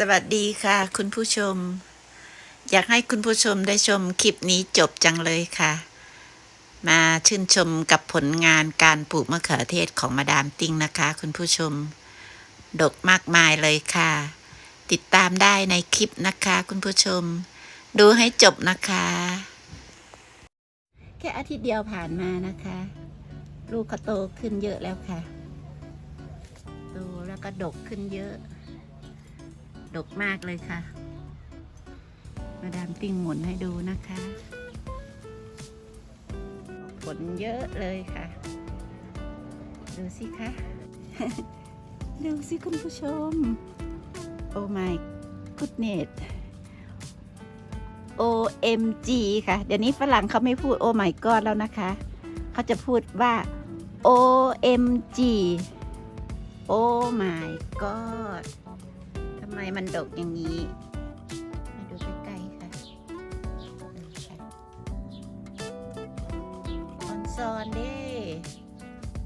สวัสดีค่ะ คุณผู้ชม อยากให้คุณผู้ชมได้ชมคลิปนี้จบจังเลยค่ะ มาชื่นชมกับผลงานการปลูกมะเขือเทศของมาดามติ้งนะคะ คุณผู้ชม ดกมากมายเลยค่ะ ติดตามได้ในคลิปนะคะ คุณผู้ชม ดูให้จบนะคะ แค่อาทิตย์เดียวผ่านมานะคะ ลูกเขาโตขึ้นเยอะแล้วค่ะโตแล้วก็ดกขึ้นเยอะ ดกมากเลยค่ะ มาดามติ้งหมุนให้ดูนะคะ ผลเยอะเลยค่ะ ดูสิคะ ดูสิคุณผู้ชม โอ้ my goodness OMG ค่ะ เดี๋ยวนี้ฝรั่งเขาไม่พูด Oh my god แล้วนะคะ เขาจะพูดว่า OMG Oh my god ทำไมมันดกอย่างนี้มาดูใกล้ๆค่ะคออนซอนเด้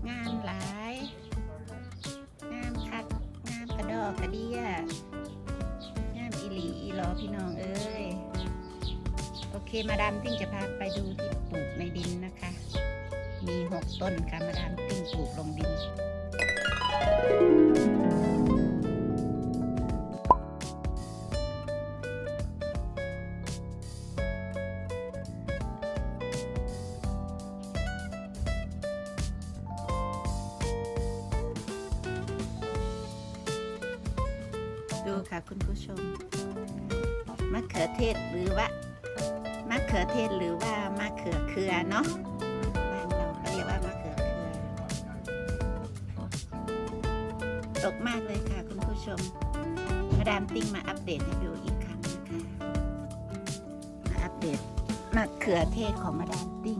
งามหลายงามคักงามกระดอกกระเดียงามอีหลีอีหลอพี่น้องเอ้ยโอเคมาดามติ้งจะพาไปดูที่ปลูกในดินนะคะ มีหกต้นค่ะมาดามติ้งปลูกลงดินดู ตกมากเลยค่ะ คุณผู้ชม มาดามติ้งมาอัปเดตให้ดูอีกครั้งนะคะ มาอัปเดตมะเขือเทศของมาดามติ้ง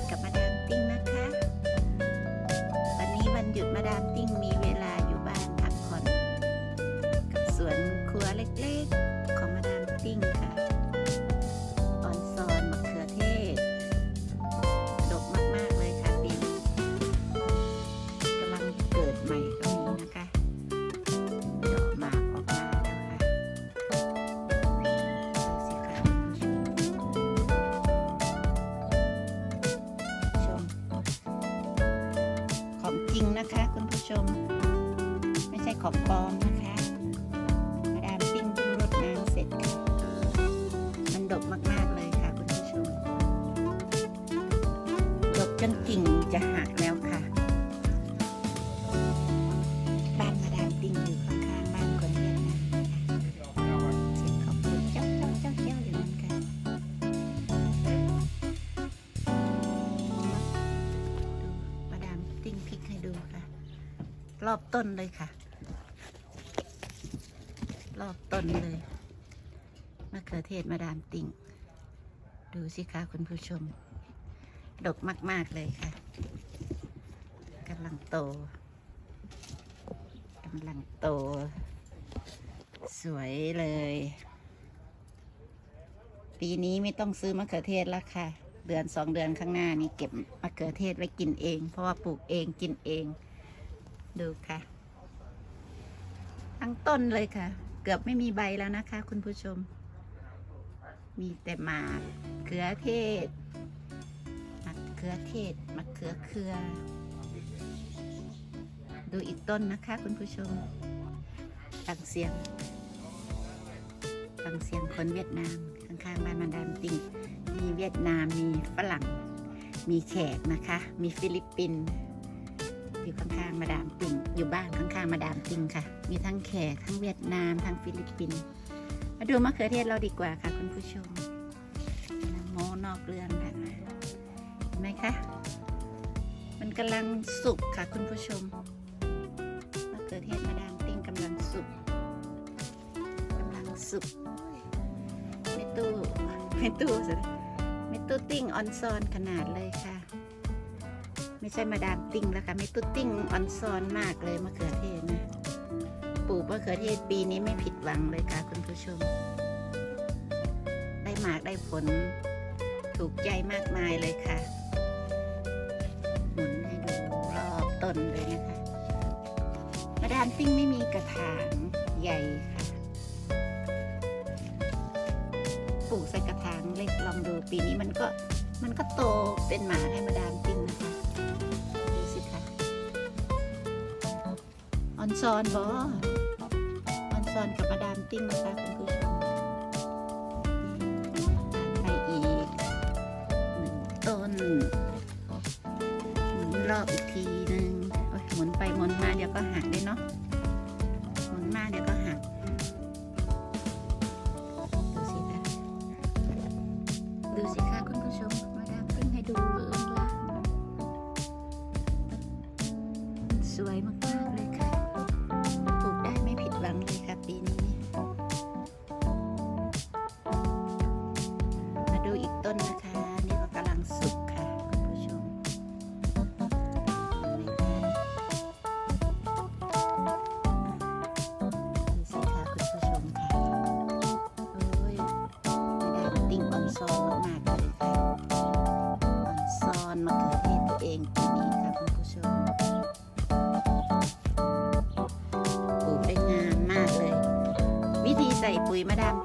ชม ไม่ใช่ของปลอมนะ รอบต้นเลยค่ะ รอบต้นเลยมะเขือเทศมาดามติ้งดูสิคะคุณผู้ชม ดกมากๆเลยค่ะกำลังโตกำลังโต สวยเลย ปีนี้ไม่ต้องซื้อมะเขือเทศแล้วค่ะ เดือนสองเดือนข้างหน้านี้เก็บมะเขือเทศไว้กินเอง เพราะว่าปลูกเองกินเอง ดูค่ะ ทั้งต้นเลยค่ะ เกือบไม่มีใบแล้วนะคะ คุณผู้ชม มีแต่หมากเขือเทศมะเขือเทศมะเขือเครือ ดูอีกต้นนะคะ คุณผู้ชมฟังเสียงฟังเสียงคนเวียดนามข้างๆบ้านมันดามติงมีเวียดนามมีฝรั่ง มีแขกนะคะ มีฟิลิปปินส์ อยู่ข้างๆมาดามติงอยู่บ้านข้างๆมาดามติงค่ะ มีทั้งแขกทั้งเวียดนามทั้งฟิลิปปินส์มาดูมะเขือเทศเราดีกว่าค่ะคุณผู้ชมโมนอกเรื่องค่ะเห็นไหมคะมันกำลังสุกค่ะคุณผู้ชมมะเขือเทศมาดามติงกำลังสุกกำลังสุกไม่ตู้ไม่ตู้สิไม่ตู้ติ้งออนซอนขนาดเลยค่ะ ใช่มาดามติ้งแล้วค่ะไม่ตู้ติ้งออนซอนมากเลยมะเขือเทศนะปลูกมะเขือเทศปีนี้ไม่ผิดหวังเลยค่ะคุณผู้ชม ได้หมากได้ผลถูกใจมากมายเลยค่ะหมุนให้ดูรอบต้นเลยนะคะมาดามติ้งไม่มีกระถางใหญ่ค่ะปลูกใส่กระถางเล็กลองดูปีนี้มันก็ มันก็โตเป็นหมาให้มาดามติ้งนะคะ ดูสิคะออนซอนบอออนซอนกับมาดามติ้งนะคะคุณผู้ชมไปอีกหนึ่งต้นหมุนรอบอีกที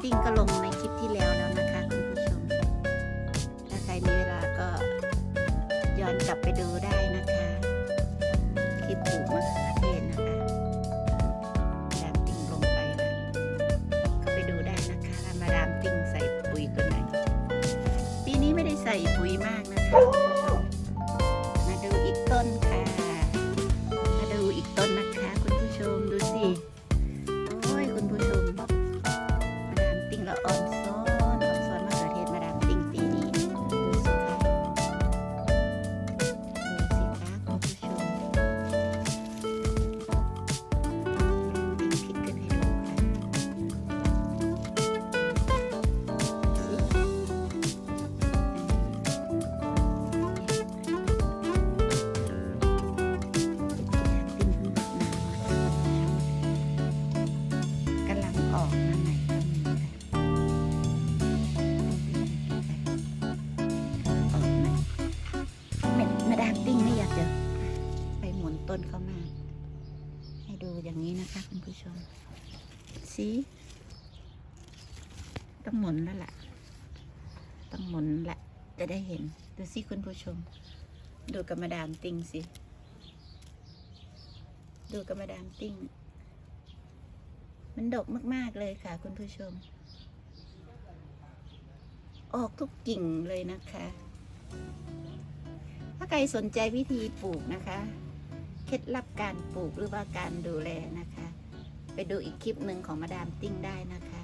ติ้งก็ลงในคลิปที่แล้วแล้วนะคะคุณผู้ชม ถ้าใครมีเวลาก็ย้อนกลับไปดูได้นะคะ คลิปปลูกมะเขือ สิคุณผู้ชม ดูกับมาดามติ้งสิ ดูกับมาดามติ้งมันดกมากๆเลยค่ะ คุณผู้ชม ออกทุกกิ่งเลยนะคะ ถ้าใครสนใจวิธีปลูกนะคะ เคล็ดลับการปลูกหรือว่าการดูแลนะคะ ไปดูอีกคลิปหนึ่งของมาดามติ้งได้นะคะ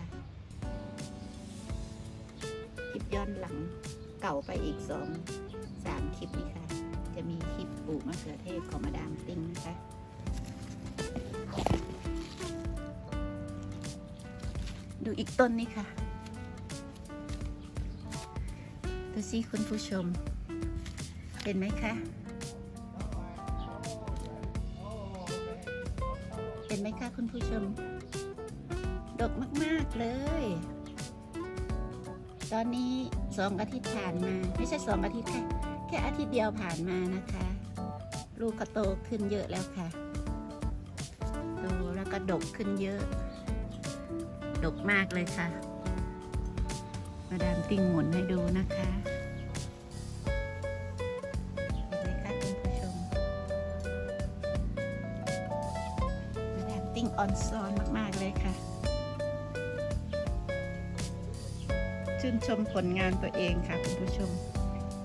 คลิปย้อนหลัง เก่าไปอีกสองสามคลิปนี้ค่ะ จะมีคลิปปลูกมะเขือเทศของมาดามติ้งนะคะดูอีกต้นนี้ค่ะ ดูสิคุณผู้ชม เห็นไหมคะเห็นไหมคะคุณผู้ชม ดกมาก ๆ เลย ตอนนี้สองอาทิตย์ผ่านมา ไม่ใช่สองอาทิตย์แค่แค่อาทิตย์เดียวผ่านมานะคะ ลูกก็โตขึ้นเยอะแล้วค่ะโตแล้วก็ดกขึ้นเยอะ ดกมากเลยค่ะ มาดามติ้งหมุนให้ดูนะคะเห็นไหมคะคุณผู้ชมมาดามติ้งออนซอนมาก ๆ เลยค่ะ ชื่นชมผลงานตัวเองค่ะคุณผู้ชม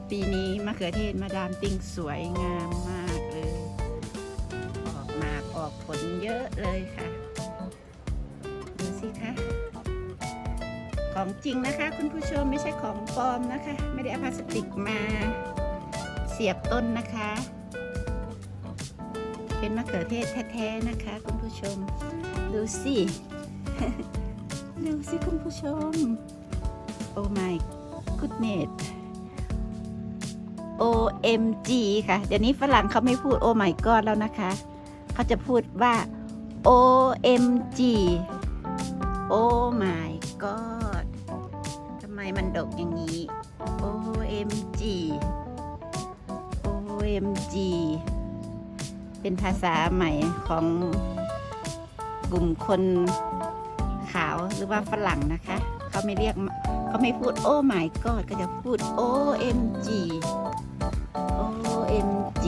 ปีนี้มะเขือเทศมาดามติ้งสวยงามมากเลย ออกมากออกผลเยอะเลยค่ะดูสิคะของจริงนะคะ คุณผู้ชมไม่ใช่ของปลอมนะคะ ไม่ได้เอาพลาสติกมาเสียบต้นนะคะ เป็นมะเขือเทศแท้ๆนะคะ คุณผู้ชม ดูสิ ดูสิคุณผู้ชม โอ้ my goodness OMG ค่ะ เดี๋ยวนี้ฝรั่งเขาไม่พูด Oh my god แล้วนะคะ เขาจะพูดว่า OMG Oh my god ทำไมมันดกอย่างนี้ OMG OMG เป็นภาษาใหม่ของกลุ่มคนขาวหรือว่าฝรั่งนะคะ เขาไม่เรียก เขาไม่พูด Oh my god ก็จะพูด OMG OMG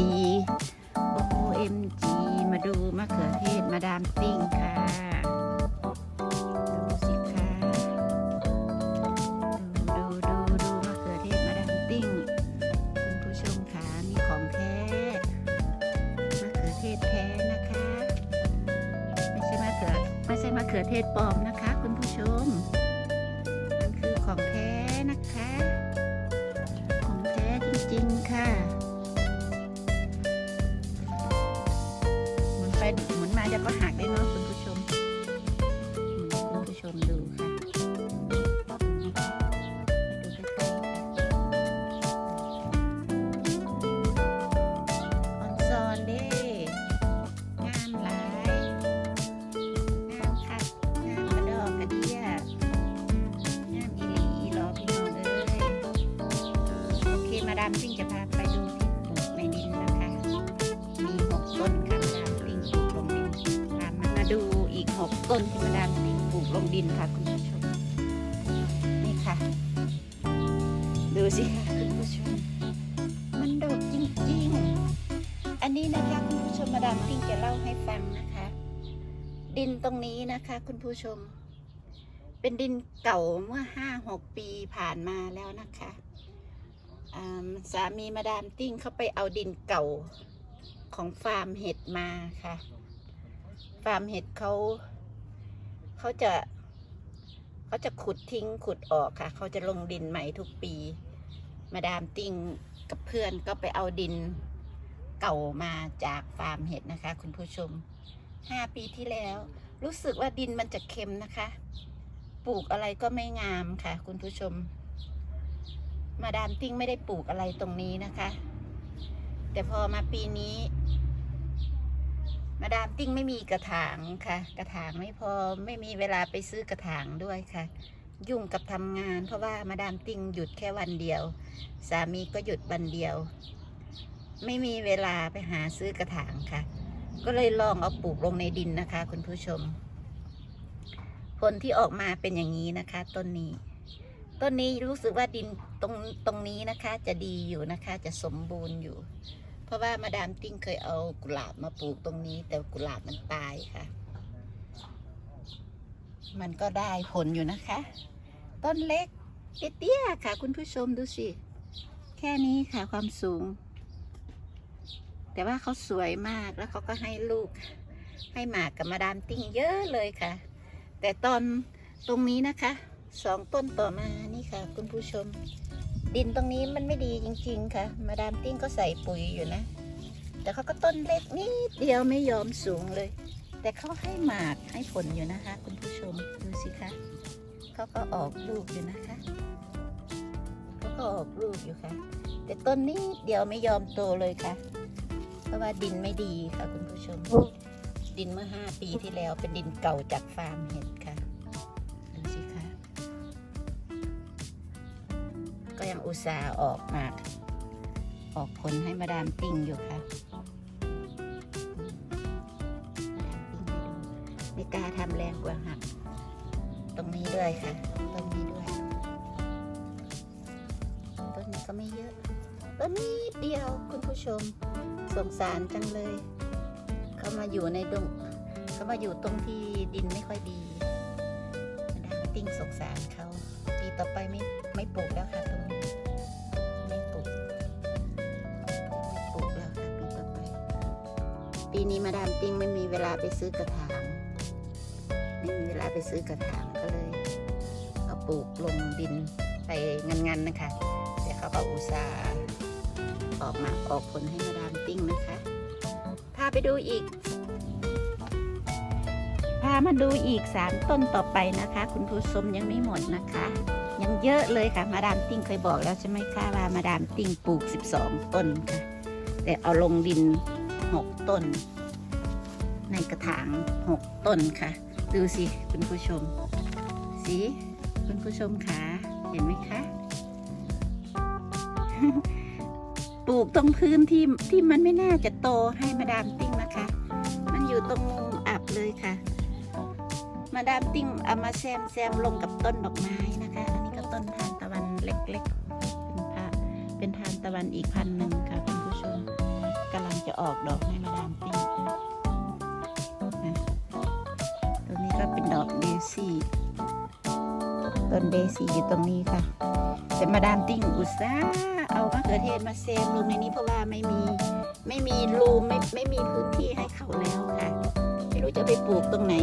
OMG มาดูมะเขือเทศมาดามติ้งค่ะดูสิคะดูดูดูมะเขือเทศมาดามติ้งคุณผู้ชมค่ะนี่ของแท้มะเขือเทศแท้นะคะ ไม่ใช่มะเขือไม่ใช่มะเขือเทศปลอมนะามซิ่งจะพาไปดูที่ปลูกในดินนะคะ มีหกต้นค่ะมาดามซิ่งปลูกลงดินตามมาดูอีกหกต้นที่มาดามซิ่งปลูกลงดินค่ะคุณผู้ชม นี่ค่ะ ดูสิค่ะคุณผู้ชม มันดกจริงๆ อันนี้นะคะคุณผู้ชมมาดามซิ่งจะเล่าให้ฟังนะคะ ดินตรงนี้นะคะ คุณผู้ชม เป็นดินเก่าเมื่อห้าหกปีผ่านมาแล้วนะคะ สามีมาดามติ้งเขาไปเอาดินเก่าของฟาร์มเห็ดมาค่ะ ฟาร์มเห็ดเขาเขาจะเขาจะขุดทิ้งขุดออกค่ะ เขาจะลงดินใหม่ทุกปี มาดามติ้งกับเพื่อนก็ไปเอาดินเก่ามาจากฟาร์มเห็ดนะคะ คุณผู้ชมห้าปีที่แล้ว รู้สึกว่าดินมันจะเค็มนะคะ ปลูกอะไรก็ไม่งามค่ะ คุณผู้ชม มาดามติ้งไม่ได้ปลูกอะไรตรงนี้นะคะ แต่พอมาปีนี้ มาดามติ้งไม่มีกระถางค่ะ กระถางไม่พอไม่มีเวลาไปซื้อกระถางด้วยค่ะ ยุ่งกับทำงาน เพราะว่ามาดามติ้งหยุดแค่วันเดียว สามีก็หยุดวันเดียว ไม่มีเวลาไปหาซื้อกระถางค่ะ ก็เลยลองเอาปลูกลงในดินนะคะ คุณผู้ชม ผลที่ออกมาเป็นอย่างนี้นะคะต้นนี้ ต้นนี้รู้สึกว่าดินตรงตรงนี้นะคะ จะดีอยู่นะคะจะสมบูรณ์อยู่ เพราะว่ามาดามติ้งเคยเอากุหลาบมาปลูกตรงนี้ แต่กุหลาบมันตายค่ะ มันก็ได้ผลอยู่นะคะ ต้นเล็กเตี้ยๆค่ะ คุณผู้ชมดูสิ แค่นี้ค่ะความสูง แต่ว่าเขาสวยมากแล้วเขาก็ให้ลูก ให้หมากกับมาดามติ้งเยอะเลยค่ะ แต่ตอนตรงนี้นะคะ สองต้นต่อมานี่ค่ะ คุณผู้ชม ดินตรงนี้มันไม่ดีจริง ๆ ค่ะ มาดามติ้งก็ใส่ปุ๋ยอยู่นะ แต่เขาก็ต้นเล็กนิดเดียวไม่ยอมสูงเลย แต่เขาให้หมากให้ผลอยู่นะคะ คุณผู้ชมดูสิคะเขาก็ออกลูกอยู่นะคะเขาก็ออกลูกอยู่ค่ะ แต่ต้นนี้เดียวไม่ยอมโตเลยค่ะ เพราะว่าดินไม่ดีค่ะคุณผู้ชม ดินเมื่อห้าปีที่แล้วเป็นดินเก่าจากฟาร์มเห็ด ยังอุตส่าห์ออกมากออกผลให้มาดามติ้งอยู่ค่ะมไม่กล้าทำแรงกว่าหัก ตรงนี้ด้วยค่ะต้นนี้ด้วย ต้นนี้ก็ไม่เยอะต้นนี้เดียวคุณผู้ชม สงสารจังเลย เขามาอยู่ในดงเขามาอยู่ตรงที่ดินไม่ค่อยดี มาดามติ้งสงสารเขาปีต่อไปไม่ไม่ปลูกแล้วค่ะ นี้ไม่มาดามติ้งไม่มีเวลาไปซื้อกระถางไม่มีเวลาไปซื้อกระถางก็เลยเอาปลูกลงดินไปงันๆนะคะเดี๋ยวเขาก็อุตส่าห์ออกมาออกผลให้มาดามติ้งนะคะพาไปดูอีก พามาดูอีกสามต้นต่อไปนะคะ คุณผู้ชมยังไม่หมดนะคะ ยังเยอะเลยค่ะมาดามติ้งเคยบอกแล้วใช่ไหมคะว่ามาดามติ้งปลูก 12 ต้นค่ะแต่เอาลงดิน 6 ต้น ในกระถาง 6 ต้นค่ะ ดูสิคุณผู้ชม สิคุณผู้ชมคะเห็นไหมคะปลูกตรงพื้นที่ที่มันไม่น่าจะโตให้มาดามติ้งนะคะ มันอยู่ตรงมุมอับเลยค่ะ มาดามติ้งเอามาแซมแซมลงกับต้นดอกไม้นะคะ อันนี้ก็ต้นทานตะวันเล็กๆ เป็นพระเป็นทานตะวันอีกพันหนึ่งค่ะคุณผู้ชมกำลังจะออกดอกให้มาดามติ้ง ก็เป็นดอกเดซี่ต้นเดซี่อยู่ตรงนี้ค่ะ แต่มาดามติ้งอุตสาเอามะเขือเทศมาเซมลงในนี้เพราะว่าไม่มีไม่มีรูไม่ไม่มีพื้นที่ให้เขาแล้วค่ะ ไม่รู้จะไปปลูกตรงไหน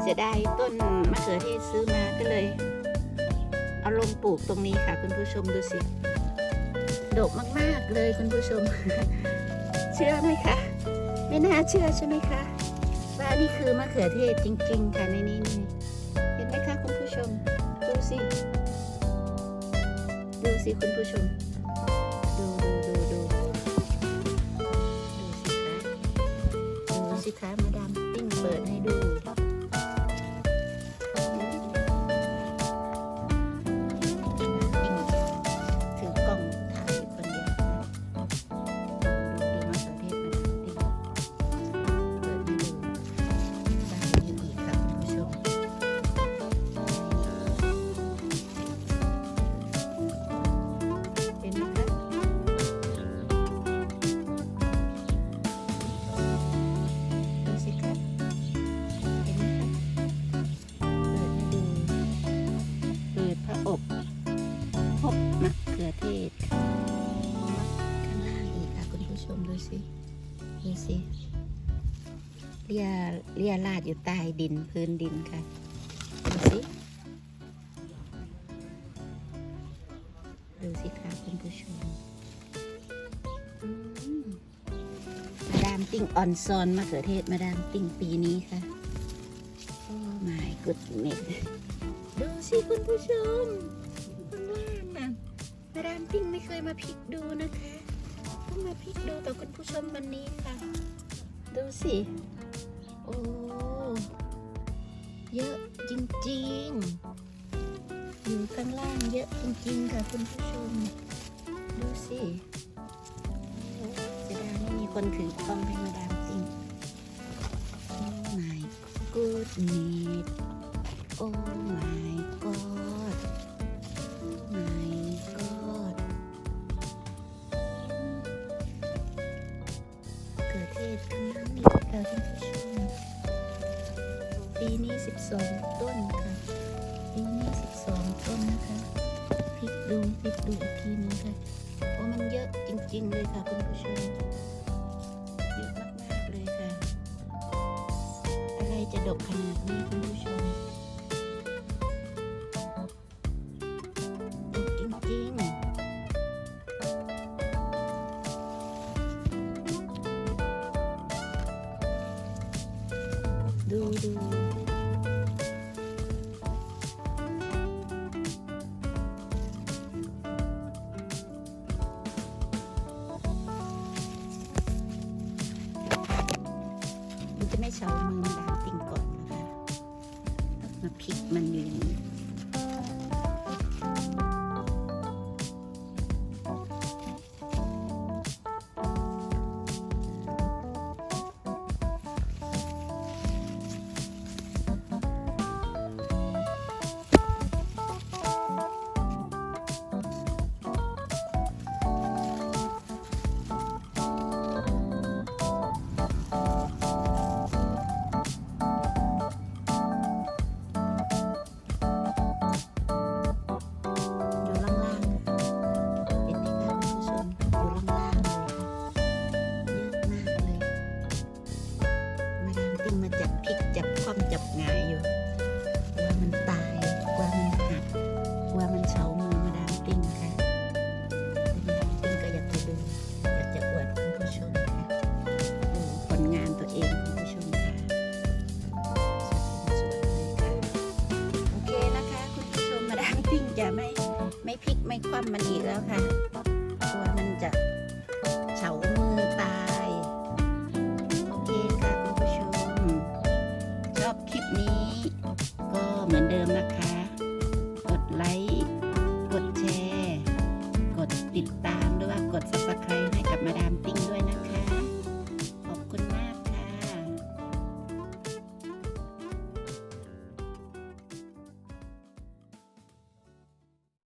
เสียดายต้นมะเขือเทศซื้อมาก็เลย เอาลงปลูกตรงนี้ค่ะคุณผู้ชมดูสิดกมาก ๆ เลยคุณผู้ชม เชื่อไหมคะ ไม่น่าเชื่อใช่ไหมคะ นี่คือมะเขือเทศจริง ๆ ค่ะในนี้นี่เห็นไหมคะคุณผู้ชม ดูสิ ดูสิคุณผู้ชม เลียเลียลาดอยู่ใต้ดินพื้นดินค่ะดูสิดูสิค่ะคุณผู้ชมมาดามติ้งออนซอนมะเขือเทศมาดามติ้งปีนี้ค่ะโอ้ my g o o d n e s ดูสิคุณผู้ชมข้างล่างน่ะมาดามติ้งไม่เคยมาพลิกดูนะคะเพิ่งมาพลิกดูต่อคุณผู้ชมวันนี้ค่ะ ดูสิ โอ้เยอะจริงๆ อยู่ข้างล่างเยอะจริงๆ ค่ะคุณผู้ชม ดูสิเสียดายไม่มีคนถือกล้องให้มาดามจริง Oh my goodness โอ้ ดูดูมันจะไม่เฉามือมาดามติ่งก่อนนะคะมาพลิกมันอยู่อย่างนี้ ไม่คว่ำมันอีกแล้วค่ะ